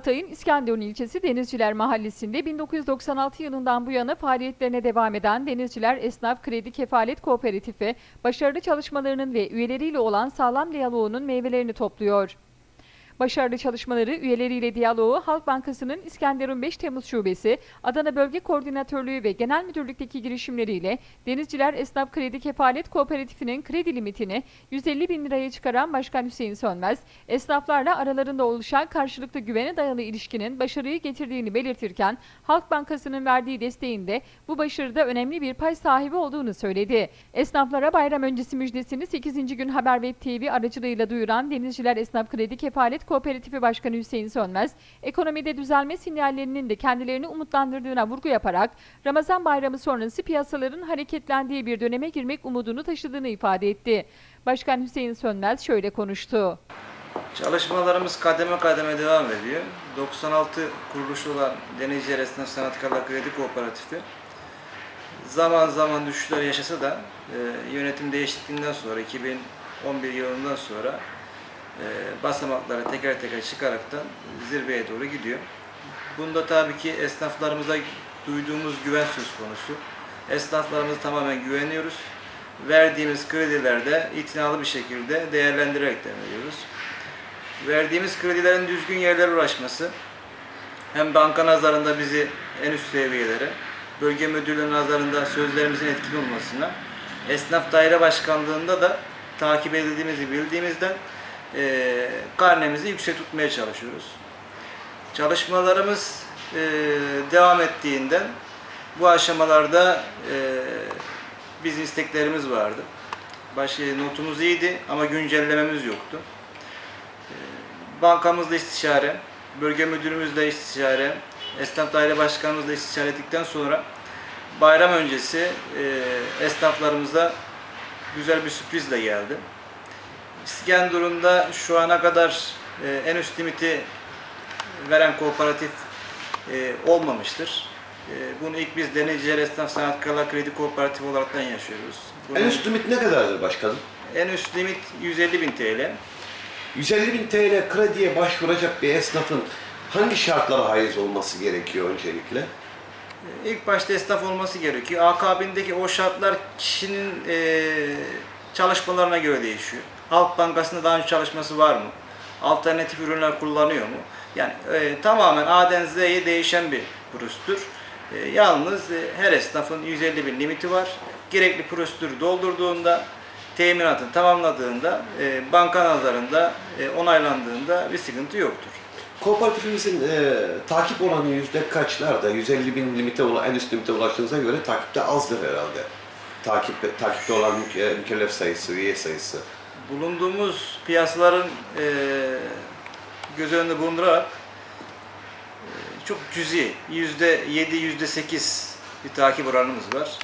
Hatay'ın İskenderun ilçesi Denizciler Mahallesi'nde 1996 yılından bu yana faaliyetlerine devam eden Denizciler Esnaf Kredi Kefalet Kooperatifi, başarılı çalışmalarının ve üyeleriyle olan sağlam diyaloğunun meyvelerini topluyor. Başarılı çalışmaları üyeleriyle diyaloğu Halk Bankası'nın İskenderun 5 Temmuz Şubesi, Adana Bölge Koordinatörlüğü ve Genel Müdürlükteki girişimleriyle Denizciler Esnaf Kredi Kefalet Kooperatifi'nin kredi limitini 150 bin liraya çıkaran Başkan Hüseyin Sönmez, esnaflarla aralarında oluşan karşılıklı güvene dayalı ilişkinin başarıyı getirdiğini belirtirken, Halk Bankası'nın verdiği desteğinde bu başarıda önemli bir pay sahibi olduğunu söyledi. Esnaflara bayram öncesi müjdesini 8. gün Haber Web TV aracılığıyla duyuran Denizciler Esnaf Kredi Kefalet Kooperatifi Başkanı Hüseyin Sönmez, ekonomide düzelme sinyallerinin de kendilerini umutlandırdığına vurgu yaparak Ramazan bayramı sonrası piyasaların hareketlendiği bir döneme girmek umudunu taşıdığını ifade etti. Başkan Hüseyin Sönmez şöyle konuştu. Çalışmalarımız kademe kademe devam ediyor. 96 kuruluşu olan Denizciler Esnaf Sanatkarlar Kredi Kooperatifi zaman zaman düşüşler yaşasa da e, yönetim değişikliğinden sonra 2011 yılından sonra e, basamakları teker teker çıkaraktan zirveye doğru gidiyor. Bunda tabii ki esnaflarımıza duyduğumuz güven söz konusu. Esnaflarımıza tamamen güveniyoruz. Verdiğimiz kredilerde itinalı bir şekilde değerlendirerek veriyoruz. Verdiğimiz kredilerin düzgün yerlere ulaşması hem banka nazarında bizi en üst seviyelere, bölge müdürlüğü nazarında sözlerimizin etkili olmasına, esnaf daire başkanlığında da takip edildiğimizi bildiğimizden eee karnemizi yüksek tutmaya çalışıyoruz. Çalışmalarımız eee, devam ettiğinden bu aşamalarda eee, bizim isteklerimiz vardı. Başka notumuz iyiydi ama güncellememiz yoktu. Bankamızla istişare, bölge müdürümüzle istişare, esnaf daire başkanımızla istişare ettikten sonra bayram öncesi e, esnaflarımıza güzel bir sürprizle geldi. İskenderun'da şu ana kadar e, en üst limiti veren kooperatif e, olmamıştır. E, bunu ilk biz Denizciler Esnaf Sanatkarlar Kredi Kooperatifi olaraktan yaşıyoruz. Bunun En üst limit ne kadardır başkanım? en üst limit 150 bin TL. 150 bin TL krediye başvuracak bir esnafın hangi şartlara haiz olması gerekiyor öncelikle? İlk başta esnaf olması gerekiyor. Akabindeki o şartlar kişinin eee, çalışmalarına göre değişiyor. Halk Bankası'nda daha önce çalışması var mı? Alternatif ürünler kullanıyor mu? Yani eee, tamamen A'den Z'ye değişen bir prosedür. Eee, yalnız eee, her esnafın 150 bin limiti var. Gerekli prosedürü doldurduğunda, teminatını tamamladığında, eee, banka nazarında eee, onaylandığında bir sıkıntı yoktur. Kooperatifimizin e, takip oranı yüzde kaçlarda? 150 bin limite ula- en üst limite ulaştığınıza göre takipte azdır herhalde. Takip, takipte olan müke- mükellef sayısı, üye sayısı. Bulunduğumuz piyasaların e, göz önünde bulundurarak e, çok cüzi, yüzde yedi, yüzde sekiz bir takip oranımız var.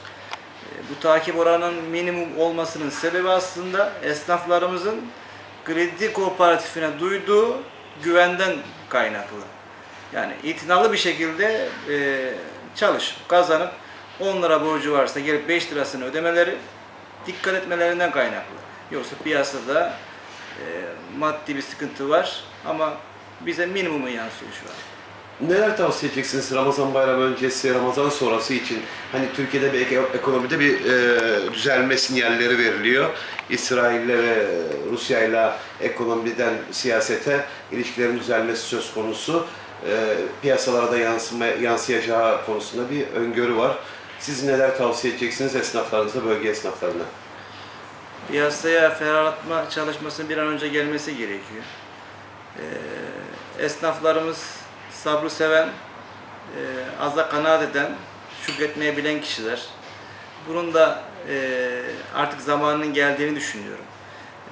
E, bu takip oranının minimum olmasının sebebi aslında esnaflarımızın kredi kooperatifine duyduğu güvenden kaynaklı. Yani itinalı bir şekilde e, çalışıp kazanıp 10 lira borcu varsa gelip 5 lirasını ödemeleri dikkat etmelerinden kaynaklı. Yoksa piyasada e, maddi bir sıkıntı var ama bize minimumu yansıyor şu an. Neler tavsiye edeceksiniz Ramazan bayramı öncesi, Ramazan sonrası için? Hani Türkiye'de bir ek- ekonomide bir e, düzelme sinyalleri veriliyor. İsrail'le ve Rusya'yla ekonomiden siyasete ilişkilerin düzelmesi söz konusu. E, piyasalara da yansıma, yansıyacağı konusunda bir öngörü var. Siz neler tavsiye edeceksiniz esnaflarınıza, bölge esnaflarına? Piyasaya ferahlatma çalışmasının bir an önce gelmesi gerekiyor. E, esnaflarımız sabrı seven, e, aza kanaat eden, şükretmeyi bilen kişiler. Bunun da e, artık zamanının geldiğini düşünüyorum.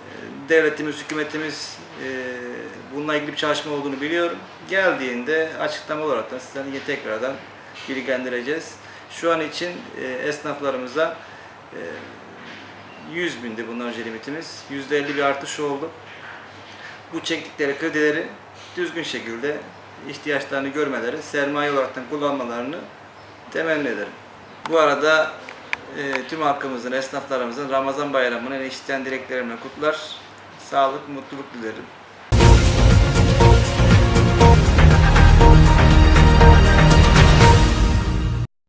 E, devletimiz, hükümetimiz e, bununla ilgili bir çalışma olduğunu biliyorum. Geldiğinde açıklama olarak da sizden yine tekrardan bilgilendireceğiz. Şu an için e, esnaflarımıza e, 100 bindi bundan önce limitimiz. %50 bir artış oldu. Bu çektikleri kredileri düzgün şekilde ihtiyaçlarını görmeleri, sermaye olarak kullanmalarını temenni ederim. Bu arada e, tüm halkımızın, esnaflarımızın Ramazan bayramını en içten dileklerimle kutlar. Sağlık, mutluluk dilerim.